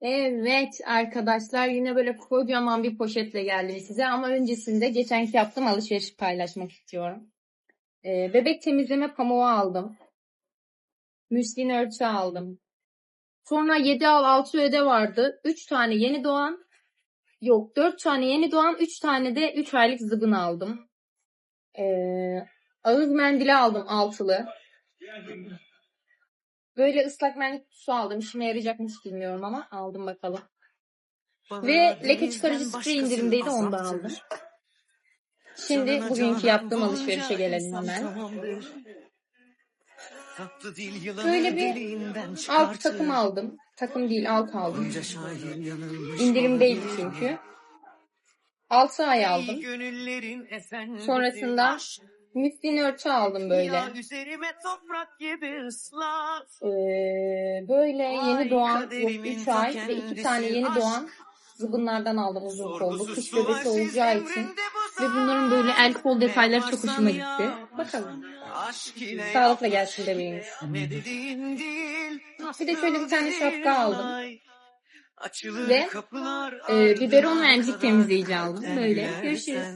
Evet arkadaşlar yine böyle kocaman bir poşetle geldim size ama öncesinde geçenki yaptığım alışveriş paylaşmak istiyorum. Ee, bebek temizleme pamuğu aldım. Müslin örtü aldım. Sonra 7 al 6 öde vardı. 3 tane yeni doğan yok 4 tane yeni doğan 3 tane de 3 aylık zıbın aldım. Ee, ağız mendili aldım altılı. Böyle ıslak mendil kutusu aldım. İşime yarayacakmış bilmiyorum ama aldım bakalım. Ve leke çıkarıcı sprey indirimdeydi onu da aldım. Şimdi bugünkü yaptığım alışverişe gelelim hemen. Böyle bir alt takım aldım. Takım değil alt aldım. İndirimdeydi çünkü. 6 ay aldım. Sonrasında müslin örtü aldım böyle. Üzerime toprak gibi ıslat. Ee, böyle yeni doğan kaderimin 3 ay ve 2 kendisi tane yeni doğan zıbınlardan aldım uzun kollu. Kış bebesi olacağı için. Ve bunların böyle el kol detayları çok hoşuma gitti. Bakalım. Sağlıkla gelsin bebeğimiz. Bir de şöyle bir tane şapka aldım. Açılır Ve, kapılar e, biberon ve emzik temizleyici aldım. Böyle. Görüşürüz.